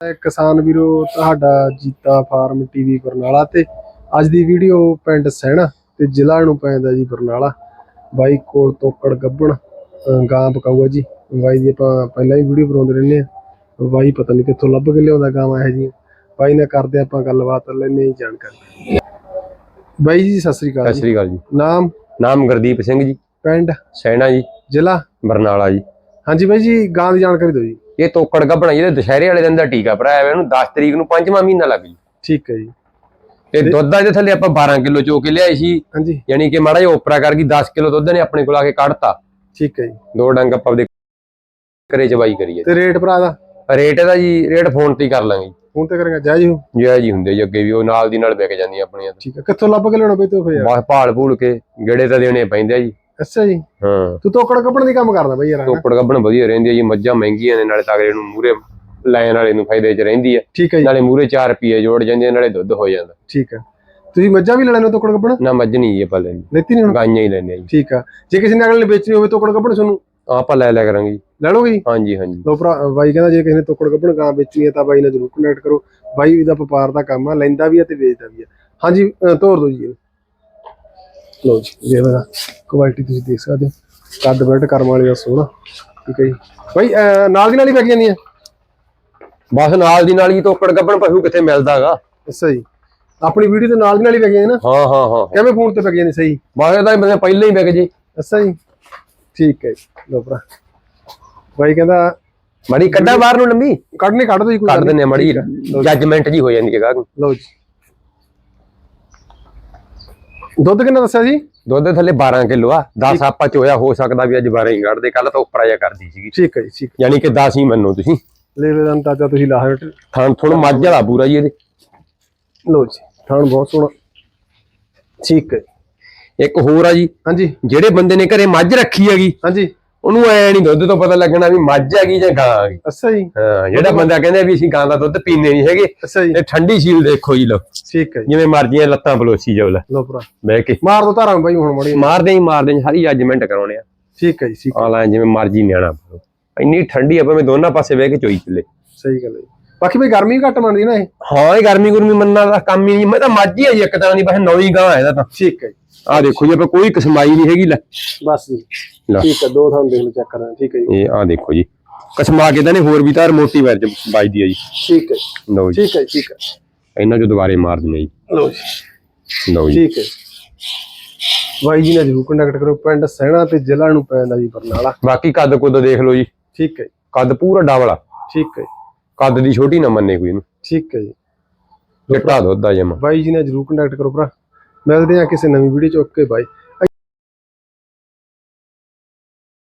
ਕਿਸਾਨ ਵੀਰੋ ਤੁਹਾਡਾ ਜੀਤਾ ਫਾਰਮ ਟੀਵੀ ਬਰਨਾਲਾ ਤੇ ਅੱਜ ਦੀ ਵੀਡੀਓ ਪਿੰਡ ਸਹਿਣਾ ਤੇ ਜ਼ਿਲ੍ਹਾ ਨੂੰ ਪੈਂਦਾ ਜੀ ਬਰਨਾਲਾ। ਬਾਈ ਕੋਲ ਤੋਕੜ ਗੱਬਣ ਗਾਂ ਪਕਾਊਆ ਜੀ। ਬਾਈ ਦੀ ਆਪਾਂ ਪਹਿਲਾਂ ਹੀ ਵੀਡੀਓ ਬਣਾਉਂਦੇ ਰਹਿੰਦੇ ਆ ਬਾਈ ਪਤਾ ਨਹੀਂ ਕਿੱਥੋਂ ਲੱਭ ਕੇ ਲਿਆਉਂਦਾ ਗਾਵਾਂ ਇਹ ਜੀਆਂ। ਬਾਈ ਨਾਲ ਕਰਦੇ ਆਪਾਂ ਗੱਲਬਾਤ ਲੈਣੇ ਹੀ ਜਾਣਕਾਰੀ। ਬਾਈ ਜੀ ਸਤਿ ਸ੍ਰੀ ਸਤਿ ਅਕਾਲ ਜੀ। ਸ਼੍ਰੀ ਅਕਾਲ ਜੀ। ਨਾਮ? ਨਾਮ ਗੁਰਦੀਪ ਸਿੰਘ ਜੀ। ਪਿੰਡ? ਸੈਣਾ ਜੀ। ਜ਼ਿਲ੍ਹਾ? ਬਰਨਾਲਾ ਜੀ। ਹਾਂਜੀ ਬਾਈ ਜੀ ਗਾਂ ਦੀ ਜਾਣਕਾਰੀ ਦਿਓ ਜੀ। ਇਹ ਤੋਕੜ ਗੱਭਣਾ ਜਿਹਦੇ ਦੁਸ਼ਹਿਰੇ ਵਾਲੇ ਦਿਨ ਦਾ ਟੀਕਾ ਭਰਾਇਆ ਹੋਇਆ ਇਹਨੂੰ 10 ਤਰੀਕ ਨੂੰ ਪੰਜਵਾਂ ਮਹੀਨਾ ਲੱਗ ਜੀ। ਠੀਕ ਹੈ ਜੀ। ਤੇ ਦੁੱਧ ਆ ਦੇ ਥੱਲੇ ਆਪਾਂ 12 ਕਿਲੋ ਚੋ ਕੇ ਲਿਆਏ ਸੀ। ਹਾਂਜੀ। ਯਾਨੀ ਕਿ ਮਾੜਾ ਜਿਹਾ ਓਪਰਾ ਕਰ ਗਈ 10 ਕਿਲੋ ਦੁੱਧ ਨੇ ਆਪਣੇ ਕੋਲ ਆ ਕੇ ਕੱਢਤਾ। ਠੀਕ ਹੈ ਜੀ। ਦੋ ਡੰਗ ਆਪਾਂ ਆਪਦੇ ਘਰੇ ਚਵਾਈ ਕਰੀਏ। ਤੇ ਰੇਟ ਭਰਾ ਦਾ? ਰੇਟ ਇਹਦਾ ਜੀ ਰੇਟ ਫੋਨ ਤੇ ਹੀ ਕਰ ਲਾਂਗੇ ਹੁਣ ਤੇ ਕਰਾਂਗਾ ਜਾਇਜ਼ ਹੋ ਜਿਆ ਜੀ ਹੁੰਦੇ ਜੀ ਅੱਗੇ ਵੀ ਉਹ ਨਾਲ ਦੀ ਨਾਲ ਵਿਕ ਜਾਂਦੀਆਂ ਆਪਣੀਆਂ। ਠੀਕ ਹੈ। ਕਿੱਥੋਂ ਲੱਭ ਕੇ ਲਿਆਉਣਾ ਬਈ ਤੂੰ ਫੇਰ? ਬਾਹ ਭਾਲ ਭੂਲ ਕੇ ਗੇੜੇ ਤਾਂ ਦੇਣੇ ਪੈਂਦੇ ਆ ਜੀ। ਅੱਛਾ ਜੀ। ਹਾਂ। ਤੂੰ ਤੋਕੜ ਕੱਪਣ ਦੀ ਕੰਮ ਕਰਦਾ ਬਈ ਯਾਰ ਹਨਾ? ਤੋਕੜ ਗੱਭਣ ਵਧੀਆ ਰਹਿੰਦੀ ਆ ਜੀ ਮੱਝਾਂ ਮਹਿੰਗੀਆਂ ਨੇ ਨਾਲੇ ਤਗੜੇ ਨੂੰ ਮੂਰੇ ਲੈਣ ਵਾਲੇ ਨੂੰ ਫਾਇਦੇ 'ਚ ਰਹਿੰਦੀ ਆ। ਠੀਕ ਹੈ ਜੀ। ਨਾਲੇ ਮੂਰੇ 4 ਰੁਪਏ ਜੋੜ ਜਾਂਦੇ ਨਾਲੇ ਦੁੱਧ ਹੋ ਜਾਂਦਾ। ਠੀਕ ਹੈ ਤੁਸੀਂ ਮੱਝਾਂ ਵੀ ਲੈਣੇ ਤੋਕੜ ਕੱਪਣ ਨਾ ਮੱਝ ਨਹੀਂ ਜੀ ਆਪਾਂ ਲੈਣੀ ਲੈਤੀ ਨਹੀਂ ਹੁਣ? ਗਾਈਆਂ ਹੀ ਲੈਣੇ ਜੀ। ਠੀਕ ਆ। ਜੇ ਕਿਸੇ ਨੇ ਅਗਲੇ ਨੇ ਵੇਚਣੀ ਹੋਵੇ ਤੋਕੜ ਕੱਪਣ ਤੁਹਾਨੂੰ? ਆਪਾਂ ਲੈ ਲਿਆ ਕਰਾਂਗੇ ਜੀ। ਲੈ ਲਓਗੇ ਜੀ? ਹਾਂਜੀ ਹਾਂਜੀ। ਲੋ ਭਰਾ ਬਾਈ ਕਹਿੰਦਾ ਜੇ ਕਿਸੇ ਨੇ ਤੋਕੜ ਕੱਪਣ ਗਾਂ ਵੇਚਣੀ ਹੈ ਤਾਂ ਬਾਈ ਨਾਲ ਜ਼ਰੂਰ ਕਨੈਕਟ ਕਰੋ। ਬਾਈ ਦਾ ਵਪਾਰ ਦਾ ਕੰਮ ਆ ਲੈਂਦਾ ਵੀ ਆ ਤੇ ਵੇਚਦਾ ਵੀ ਆ। ਹਾਂਜੀ ਅਹ ਤੋਰ ਦਿਓ ਜੀ ਇਹਨੂੰ। ਲਓ ਜੀ ਇਹ ਵਾਲਾ ਕੁਆਲਿਟੀ ਤੁਸੀਂ ਦੇਖ ਸਕਦੇ ਹੋ। ਕੱਦ ਬੈਲਟ ਕਰਮ ਵਾਲੀ ਦਾ ਸੋਹਣਾ। ਠੀਕ ਹੈ ਜੀ। ਅਹ ਨਾਲ ਦੀ ਨਾਲ ਹੀ ਵਿਕ ਜਾਂਦੀਆਂ ਬਸ ਨਾਲ ਦੀ ਨਾਲ ਹੀ ਤੋਕੜ ਗੱਬਣ ਪਸ਼ੂ ਕਿੱਥੇ ਮਿਲਦਾਗਾ ਅੱਛਾ ਜੀ। ਆਪਣੀ ਵੀਡੀਓ ਦੇ ਨਾਲ ਦੀ ਨਾਲ ਹੀ ਵਿਕ ਜਾਂਦੀਆਂ ਨਾ ਹਾਂ ਹਾਂ ਹਾਂ। ਕਿਵੇਂ ਫੋਨ ਤੇ ਵਿਕ ਜਾਂਦੀ ਸਹੀ? ਬਸ ਇਹਦਾ ਬੰਦੇ ਪਹਿਲਾਂ ਹੀ ਵਿਕ ਜੇ। ਅੱਛਾ ਜੀ। ਠੀਕ ਹੈ ਜੀ। ਲਓ ਭਰਾ। ਬਾਈ ਕਹਿੰਦਾ ਮੜੀ ਕੱਢਾ ਬਾਹਰ ਨੂੰ ਲੰਮੀ? ਕੱਢਨੇ ਕੱਢ ਦੋ ਜੀ ਕੋਈ ਕੱਢ ਦਿੰਨੇ। ਮੜੀ। ਜੱਜਮੈਂਟ ਜੀ। ਹੋ ਜਾਂਦੀ ਹੈ ਗਾਹਕ ਨੂੰ। ਲਓ ਜੀ। ਦੁੱਧ ਕਿੰਨਾ ਦੱਸਿਆ ਸੀ ਦੁੱਧ ਦੇ ਥੱਲੇ 12 ਕਿਲੋ ਆ 10 ਆਪਾਂ ਚੋਇਆ ਹੋ ਸਕਦਾ ਵੀ ਅੱਜ 12 ਹੀ ਕੱਢਦੇ ਕੱਲ ਤਾਂ ਉੱਪਰ ਜਾ ਕਰਦੀ ਸੀਗੀ। ਠੀਕ ਹੈ ਜੀ ਠੀਕ। ਯਾਨੀ ਕਿ 10 ਹੀ ਮੰਨੋ ਤੁਸੀਂ। ਲੈ ਲੈ ਤਾਜਾ ਤੁਸੀਂ ਲਾ ਹਟ ਥਾਂ ਥੋੜਾ ਮੱਝ ਵਾਲਾ ਪੂਰਾ ਜੀ ਇਹਦੇ। ਲਓ ਜੀ ਥਾਣ ਬਹੁਤ ਸੋਹਣਾ। ਠੀਕ ਹੈ। ਇੱਕ ਹੋਰ ਆ ਜੀ। ਹਾਂਜੀ। ਜਿਹੜੇ ਬੰਦੇ ਨੇ ਘਰੇ ਮੱਝ ਰੱਖੀ ਹੈਗੀ ਹਾਂਜੀ। ਉਹਨੂੰ ਐ ਨਹੀਂ ਦੁੱਧ ਤੋਂ ਪਤਾ ਲੱਗਣਾ ਵੀ ਮੱਝ ਹੈਗੀ ਜਾਂ ਗਾਂ ਹੈਗੀ ਅੱਛਾ ਜੀ। ਹਾਂ ਜਿਹੜਾ ਬੰਦਾ ਕਹਿੰਦਾ ਵੀ ਅਸੀਂ ਗਾਂ ਦਾ ਦੁੱਧ ਪੀਂਦੇ ਨਹੀਂ ਹੈਗੇ ਅੱਛਾ ਜੀ। ਇਹ ਠੰਡੀ ਸੀਲ ਦੇਖੋ ਜੀ ਲੋ ਠੀਕ ਹੈ ਜਿਵੇਂ ਮਰਜ਼ੀਆਂ ਲੱਤਾਂ ਬਲੋਸੀ ਜਾਓ ਲੈ। ਲਓ ਭਰਾ। ਬਹਿ ਕੇ। ਮਾਰ ਦੋ ਧਾਰਾਂ ਬਾਈ ਹੁਣ ਮੜੀ ਮਾਰਦੇ ਹੀ ਮਾਰਦੇ ਹੀ ਸਾਰੀ ਜੱਜਮੈਂਟ ਕਰਾਉਣੇ ਆ। ਠੀਕ ਹੈ ਜੀ ਠੀਕ ਹੈ। ਆਲਾ ਜਿਵੇਂ ਮਰਜ਼ੀ ਨਿਆਣਾ ਇੰਨੀ ਠੰਡੀ ਆ ਭਾਵੇਂ ਦੋਨਾਂ ਪਾਸੇ ਬਹਿ ਕੇ ਚੋਈ ਚੱਲੇ। ਸਹੀ ਗੱਲ ਹੈ। ਬਾਕੀ ਬਈ ਗਰਮੀ ਵੀ ਘੱਟ ਮੰਨਦੀ ਨਾ ਇਹ। ਹਾਂ ਇਹ ਗਰਮੀ ਗੁਰਮੀ ਮੰਨਣਾ ਦਾ ਕੰਮ ਹੀ ਨਹੀਂ। ਮੈਂ ਤਾਂ ਮੱਝ ਆ ਜੀ ਇੱਕ ਤਰ੍ਹਾਂ ਦੀ ਬਸ ਨੌਵੀਂ ਗਾਂ ਇਹਦਾ ਤਾਂ। ਠੀਕ ਹੈ ਜੀ। ਆਹ ਦੇਖੋ ਜੀ ਆਪਾਂ ਕੋਈ ਕਸਮਾਈ ਨਹੀਂ ਹੈਗੀ ਲੈ। ਬਸ ਜੀ। ਠੀਕ ਹੈ ਦੋ ਥਾਂ ਦੇਖ ਲਓ ਚੈੱਕ ਕਰਾਂ। ਠੀਕ ਹੈ ਜੀ। ਇਹ ਆਹ ਦੇਖੋ ਜੀ। ਕਸਮਾ ਕੇ ਤਾਂ ਨੇ ਹੋਰ ਵੀ ਤਾਰ ਮੋਟੀ ਵੈਰ ਚ ਵੱਜਦੀ ਆ ਜੀ। ਠੀਕ ਹੈ ਲਓ ਜੀ। ਠੀਕ ਹੈ ਠੀਕ ਹੈ। ਇਹਨਾਂ ਚੋਂ ਦੁਬਾਰੇ ਮਾਰ ਦਿੰਦੇ ਜੀ। ਲਓ ਜੀ। ਲਓ ਜੀ। ਠੀਕ ਹੈ ਬਾਈ ਜੀ ਨਾਲ ਜਰੂਰ ਕੰਟੈਕਟ ਕਰੋ ਪਿੰਡ ਸਹਿਣਾ ਤੇ ਜ਼ਿਲ੍ਹਾ ਨੂੰ ਪੈਂਦਾ ਜੀ ਬਰਨਾਲਾ। ਬਾਕੀ ਕੱਦ ਕੁੱਦ ਦੇਖ ਲਓ ਜੀ। ਠੀਕ ਹੈ ਜੀ, ਕੱਦ ਪੂਰਾ ਡਬਲ ਆ ਠੀਕ ਹੈ ਜੀ, ਕੱਦ ਦੀ ਛੋਟੀ ਨਾ ਮੰਨੇ ਕੋਈ ਇਹਨੂੰ। ਠੀਕ ਹੈ ਜੀ। ਚਿੱਟਾ ਦੁੱਧ ਆ ਜਮਾ। ਬਾਈ ਜੀ ਨਾਲ ਜਰੂਰ ਕੰਟੈਕਟ ਕਰੋ ਭਰਾ। ਮਿਲਦੇ ਆ ਕਿਸੇ ਨਵੀਂ ਵੀਡੀਓ ਚ। ਓਕੇ ਬਾਈ